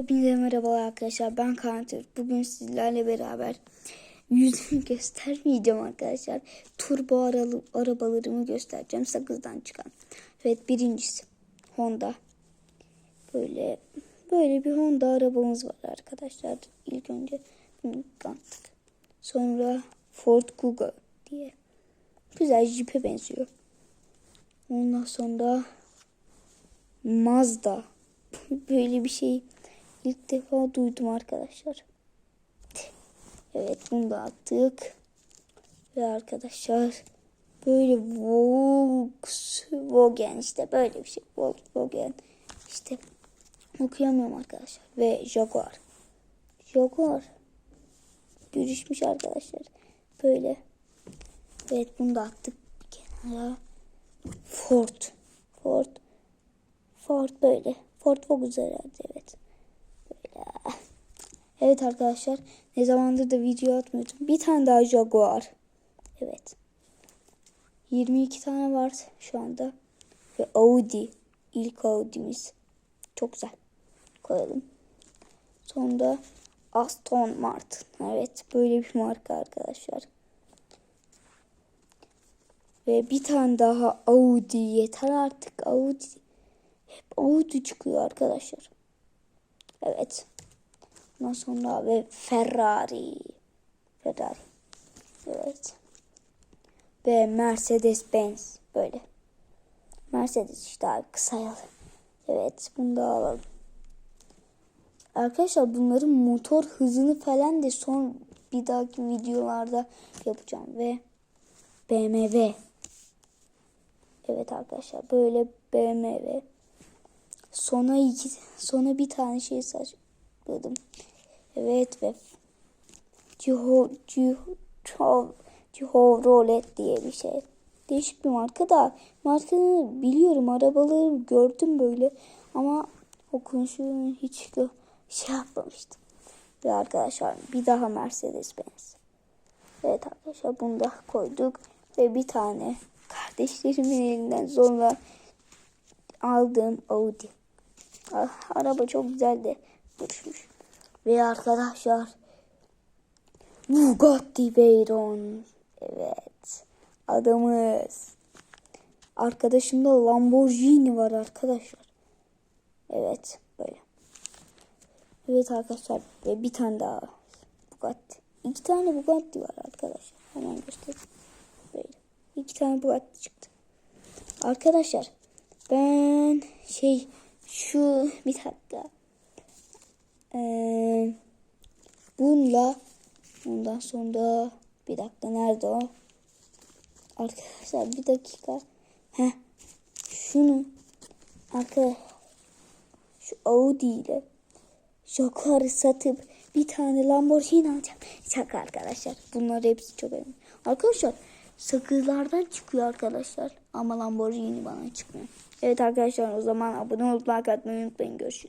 Hepinize merhabalar arkadaşlar. Ben Kantür. Bugün sizlerle beraber yüzümü göstermeyeceğim arkadaşlar. Turbo aralı, arabalarımı göstereceğim. Sakızdan çıkan. Evet birincisi Honda. Böyle böyle bir Honda arabamız var arkadaşlar. İlk önce bunu tanıttık. Sonra Ford Kuga diye. Güzel jipe benziyor. Ondan sonra Mazda. Böyle bir şey ilk defa duydum arkadaşlar. Evet bunu da attık. Ve arkadaşlar böyle Volkswagen işte böyle bir şey. Volkswagen işte okuyamıyorum arkadaşlar. Ve Jaguar. Jaguar. Görüşmüş arkadaşlar. Böyle. Evet bunu da attık kenara. Ford. Ford. Ford böyle. Ford Focus herhalde evet. Evet arkadaşlar. Ne zamandır da video atmıyordum. Bir tane daha Jaguar. Evet. 22 tane var şu anda. Ve Audi. İlk Audi'miz. Çok güzel. Koyalım. Sonra Aston Martin. Evet. Böyle bir marka arkadaşlar. Ve bir tane daha Audi. Yeter artık Audi. Hep Audi çıkıyor arkadaşlar. Evet. Ondan sonra ve Ferrari. Ferrari. Evet. Ve Mercedes Benz. Böyle. Mercedes işte abi kısayalım. Evet bunu da alalım. Arkadaşlar bunların motor hızını falan da son bir dahaki videolarda yapacağım. Ve BMW. Evet arkadaşlar böyle BMW. Sona iki, sona bir tane şey saçladım. Evet ve Ciho, Ciho, Cihorolet diye bir şey. Değişik bir marka da markanı biliyorum arabaları gördüm böyle ama okunuşunu hiç şey yapmamıştım. Ve arkadaşlar bir daha Mercedes Benz. Evet arkadaşlar bunu da koyduk ve bir tane kardeşlerimin elinden sonra aldığım Audi. Ah, araba çok güzel de durmuş. Ve arkadaşlar Bugatti Veyron. Evet. Adamız. Arkadaşımda Lamborghini var arkadaşlar. Evet. Böyle. Evet arkadaşlar. Ve bir tane daha Bugatti. İki tane Bugatti var arkadaşlar. Hemen göstereyim. Böyle. İki tane Bugatti çıktı. Arkadaşlar. Ben şey şu bir dakika. Ee, bununla ondan sonra bir dakika nerede o? Arkadaşlar bir dakika. Heh. Şunu arkadaşlar şu Audi ile Jaguar'ı satıp bir tane Lamborghini alacağım. Şaka arkadaşlar. Bunlar hepsi çok önemli. Arkadaşlar sakızlardan çıkıyor arkadaşlar. Ama Lamborghini bana çıkmıyor. Evet arkadaşlar o zaman abone olup like atmayı unutmayın. Görüşürüz.